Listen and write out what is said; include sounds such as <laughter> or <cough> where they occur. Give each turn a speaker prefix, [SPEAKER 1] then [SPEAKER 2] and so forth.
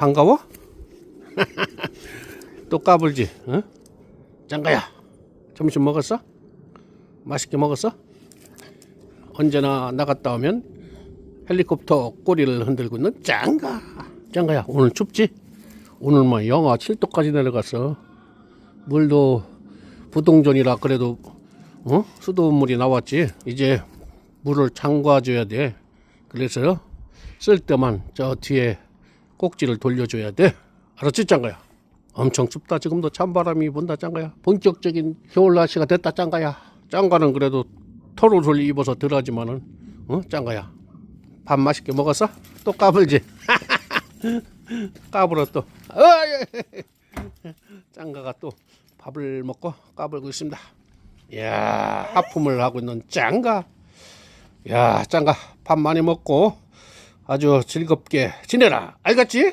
[SPEAKER 1] 반가워? <laughs> 또 까불지? 응? 짱가야 점심 먹었어? 맛있게 먹었어? 언제나 나갔다 오면 헬리콥터 꼬리를 흔들고 있는 짱가 짱가야 오늘 춥지? 오늘 뭐 영하 7도까지 내려갔어 물도 부동전이라 그래도 어? 수돗물이 나왔지 이제 물을 잠가줘야 돼 그래서 쓸 때만 저 뒤에 꼭지를 돌려줘야 돼. 알았지 짱가야? 엄청 춥다 지금도. 찬바람이 분다 짱가야. 본격적인 겨울 날씨가 됐다 짱가야. 짱가는 그래도 털옷을 입어서 덜하지만은 어 짱가야? 밥 맛있게 먹었어? 또 까불지? <laughs> 까불어 또. <laughs> 짱가가 또 밥을 먹고 까불고 있습니다. 이야 하품을 하고 있는 짱가. 야 짱가 밥 많이 먹고 아주 즐겁게 지내라 알겠지?